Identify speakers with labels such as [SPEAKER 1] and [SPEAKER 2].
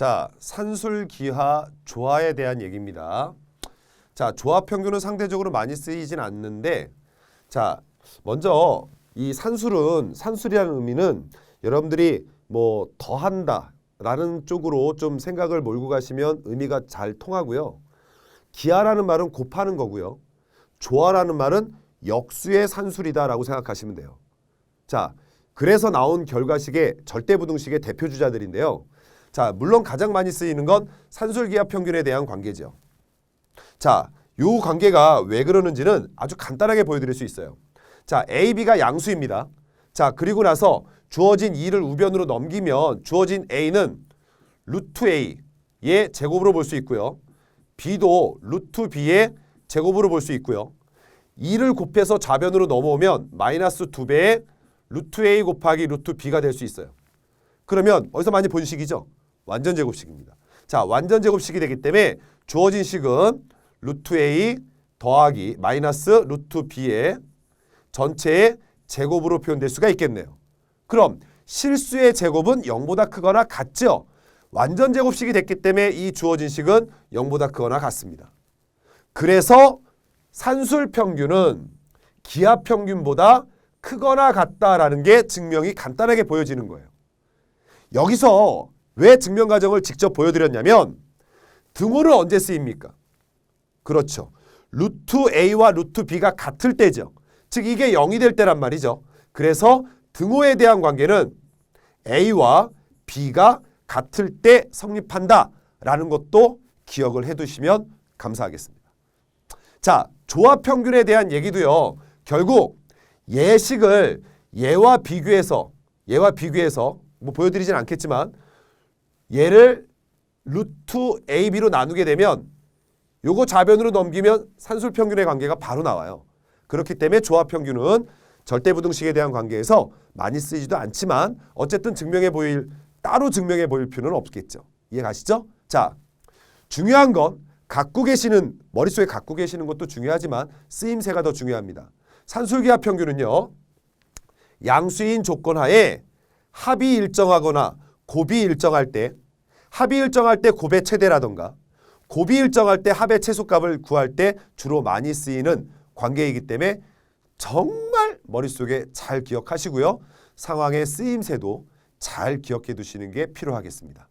[SPEAKER 1] 자, 산술기하 조화에 대한 얘기입니다. 자, 조화 평균은 상대적으로 많이 쓰이진 않는데 자, 먼저 이 산술은 산술이라는 의미는 여러분들이 뭐 더한다 라는 쪽으로 좀 생각을 몰고 가시면 의미가 잘 통하고요. 기하라는 말은 곱하는 거고요. 조화라는 말은 역수의 산술이다라고 생각하시면 돼요. 자, 그래서 나온 결과식의 절대부등식의 대표 주자들인데요. 자, 물론 가장 많이 쓰이는 건 산술기하 평균에 대한 관계죠. 자, 요 관계가 왜 그러는지는 아주 간단하게 보여드릴 수 있어요. 자, A, B가 양수입니다. 자, 그리고 나서 주어진 2를 우변으로 넘기면 주어진 A는 루트 A의 제곱으로 볼 수 있고요. B도 루트 B의 제곱으로 볼 수 있고요. 2를 곱해서 좌변으로 넘어오면 마이너스 2배의 루트 A 곱하기 루트 B가 될 수 있어요. 그러면 어디서 많이 본 식이죠? 완전 제곱식입니다. 자, 완전 제곱식이 되기 때문에 주어진 식은 루트 A 더하기 마이너스 루트 B의 전체의 제곱으로 표현될 수가 있겠네요. 그럼 실수의 제곱은 0보다 크거나 같죠? 완전 제곱식이 됐기 때문에 이 주어진 식은 0보다 크거나 같습니다. 그래서 산술 평균은 기하 평균보다 크거나 같다라는 게 증명이 간단하게 보여지는 거예요. 여기서 왜 증명 과정을 직접 보여드렸냐면 등호를 언제 쓰입니까? 그렇죠. 루트 A와 루트 B가 같을 때죠. 즉 이게 0이 될 때란 말이죠. 그래서 등호에 대한 관계는 A와 B가 같을 때 성립한다 라는 것도 기억을 해두시면 감사하겠습니다. 자, 조합 평균에 대한 얘기도요. 결국 예식을 예와 비교해서 예와 비교해서 뭐 보여드리진 않겠지만 얘를 루트 AB로 나누게 되면 요거 좌변으로 넘기면 산술 평균의 관계가 바로 나와요. 그렇기 때문에 조합 평균은 절대 부등식에 대한 관계에서 많이 쓰이지도 않지만 어쨌든 증명해 보일 따로 증명해 보일 필요는 없겠죠. 이해 가시죠? 자, 중요한 건 갖고 계시는 머릿속에 갖고 계시는 것도 중요하지만 쓰임새가 더 중요합니다. 산술기하 평균은요. 양수인 조건 하에 합이 일정하거나 곱이 일정할 때 합이 일정할 때 곱의 최대라던가 곱이 일정할 때 합의 최소값을 구할 때 주로 많이 쓰이는 관계이기 때문에 정말 머릿속에 잘 기억하시고요. 상황의 쓰임새도 잘 기억해 두시는 게 필요하겠습니다.